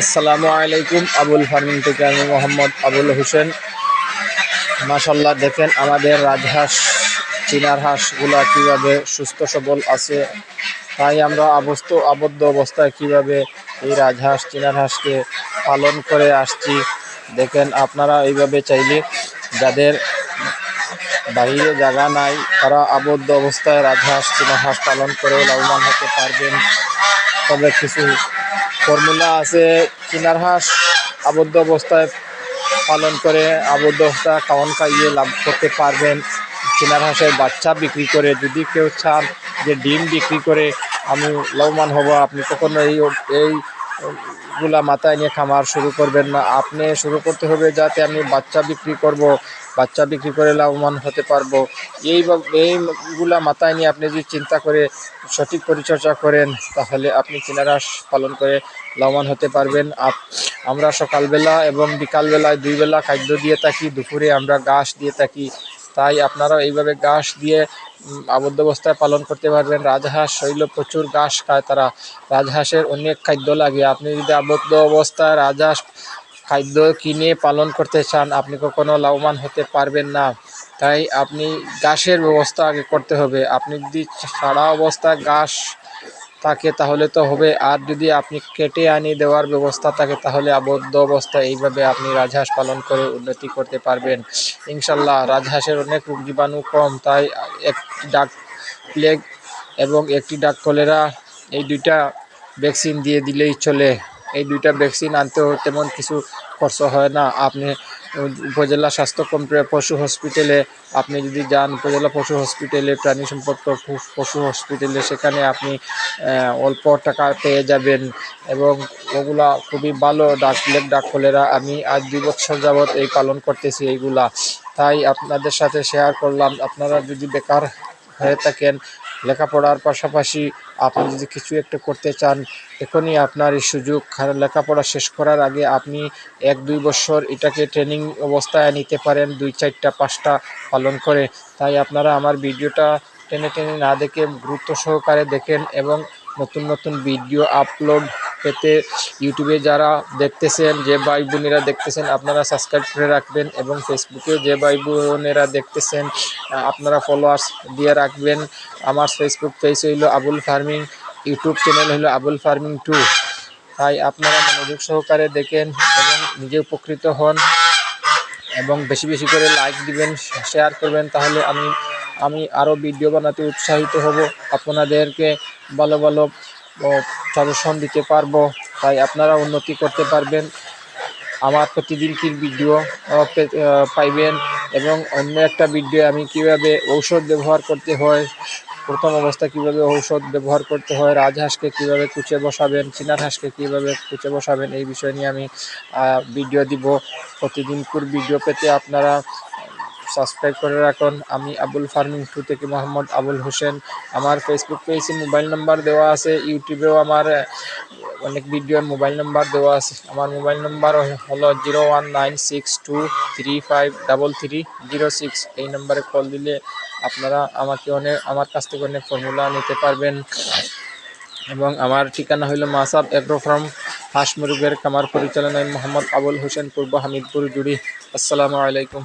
আসসালামু আলাইকুম, আবুল ফার্মিং থেকে আমি মোহাম্মদ আবুল হোসেন। মাশাল্লাহ দেখেন আমাদের রাজহাঁস, চিনার হাঁসগুলা কীভাবে সুস্থ, সবল আছে। তাই আমরা আবস্ত আবদ্ধ অবস্থায় কীভাবে এই রাজহাঁস, চিনার হাঁসকে পালন করে আসছি, দেখেন আপনারা এইভাবে চাইলে যাদের বাইরে জায়গা নাই, তারা আবদ্ধ অবস্থায় রাজহাঁস, চিনার হাঁস পালন করে লাভবান হতে পারবেন। তবে কিছু ফর্মুলা আছে চিনার হাঁস আবদ্ধ অবস্থায় পালন করে, আবদ্ধ অবস্থা খাওয়ান খাইয়ে লাভ করতে পারবেন। চিনার হাঁসের বাচ্চা বিক্রি করে, যদি কেউ চান যে ডিম বিক্রি করে, আমি লাভবান হব। আপনি কখনো এই এই গুলা মাথায় নিয়ে খামার শুরু করবেন না। আপনি শুরু করতে হবে যাতে আমি বাচ্চা বিক্রি করব, বাচ্চা বিক্রি করে লাভবান হতে পারব। এই এইগুলা মাথায় নিয়ে আপনি যদি চিন্তা করে, সঠিক পরিচর্যা করেন, তাহলে আপনি চিনারাস পালন করে লাভবান হতে পারবেন। আপ- আমরা সকালবেলা এবং বিকালবেলায় দুই বেলা খাদ্য দিয়ে থাকি, দুপুরে আমরা ঘাস দিয়ে থাকি। তাই আপনারা এইভাবে ঘাস দিয়ে আবদ্ধ অবস্থায় পালন করতে পারবেন। রাজহাঁস শৈল প্রচুর ঘাস খায় তারা। রাজহাঁসের অনেক খাদ্য লাগে। আপনি যদি আবদ্ধ অবস্থায় রাজহাঁস খাদ্য কিনে পালন করতে চান, আপনি কখনো লাভবান হতে পারবেন না। তাই আপনি গাছের ব্যবস্থা আগে করতে হবে। আপনি যদি সারা অবস্থায় ঘাস থাকে, তাহলে তো হবে। আর যদি আপনি কেটে আনি দেওয়ার ব্যবস্থা থাকে, তাহলে আবদ্ধ অবস্থায় এইভাবে আপনি রাজহাঁস পালন করে উন্নতি করতে পারবেন। ইনশাল্লাহ, রাজহাঁসের অনেক রোগ জীবাণু কম, তাই একটি ডাক প্লেগ এবং একটি ডাক কলেরা এই দুইটা ভ্যাকসিন দিয়ে দিলেই চলে। এই দুইটা ভ্যাকসিন আনতেও তেমন কিছু খরচ হয় না। আপনি উপজেলা স্বাস্থ্য কমপ্লে পশু হসপিটালে আপনি যদি যান, উপজেলা পশু হসপিটালে প্রাণী সম্পদ পশু- হসপিটালে সেখানে আপনি অল্প টাকা পেয়ে যাবেন এবং ওগুলা খুবই ভালো ডাক প্লেগ ডাক আমি আজ দুই বছর যাবৎ এই পালন করতেছি এইগুলা। তাই আপনাদের সাথে শেয়ার করলাম। আপনারা যদি বেকার হয়ে থাকেন লেখাপড়ার পাশাপাশি আপনি যদি কিছু একটা করতে চান, এখনই আপনার এই সুযোগ। লেখাপড়া শেষ করার আগে আপনি এক, দুই বছর এটাকে ট্রেনিং অবস্থায় নিতে পারেন, দুই, চারটা, পাঁচটা পালন করে। তাই আপনারা আমার ভিডিওটা টেনে টেনে না দেখে গুরুত্ব সহকারে দেখেন এবং নতুন নতুন ভিডিও আপলোড পেতে ইউটিউবে যারা দেখতেছেন, যে ভাই বোনেরা দেখতেছেন, আপনারা সাবস্ক্রাইব করে রাখবেন এবং ফেসবুকে যে ভাই বোনেরা দেখতেছেন, আপনারা ফলোয়ার্স দিয়ে রাখবেন। আমার ফেসবুক পেজ হইল আবুল ফার্মিং ইউটিউব চ্যানেল হলো আবুল ফার্মিং টু তাই আপনারা মনোযোগ সহকারে দেখেন এবং নিজে উপকৃত হন এবং বেশি বেশি করে লাইক দিবেন শেয়ার করবেন, তাহলে আমি আমি আরও ভিডিও বানাতে উৎসাহিত হব। আপনাদেরকে ভালো ভালো সাজেশন দিতে পারব, তাই আপনারা উন্নতি করতে পারবেন। আমার প্রতিদিনকির ভিডিও পাইবেন এবং অন্য একটা ভিডিও আমি কীভাবে ঔষধ ব্যবহার করতে হয়, প্রথম অবস্থা কীভাবে ঔষধ ব্যবহার করতে হয় রাজহাঁসকে কীভাবে কুচে বসাবেন, চিনার হাঁসকে কীভাবে কুচে বসাবেন, এই বিষয় নিয়ে আমি ভিডিও দিব। প্রতিদিনকুর ভিডিও পেতে আপনারা সাবস্ক্রাইব করে রাখুন। আমি আবুল ফার্মিং টু থেকে মোহাম্মদ আবুল হোসেন। আমার ফেসবুক পেজে মোবাইল নাম্বার দেওয়া আছে। ইউটিউবেও আমার অনেক ভিডিওর মোবাইল নাম্বার দেওয়া আছে। আমার মোবাইল নাম্বার হলো zero one nine six two three five double three zero six. এই নাম্বারে কল দিলে আপনারা আমাকে অনেক, আমার কাছ থেকে অনেক ফর্মুলা নিতে পারবেন। এবং আমার ঠিকানা হইল মাসাব এগ্রো ফার্ম, হাঁস মুরগের খামার পরিচালনায় মোহাম্মদ আবুল হোসেন পূর্ব হামিদপুর জুড়ি। আসসালামু আলাইকুম।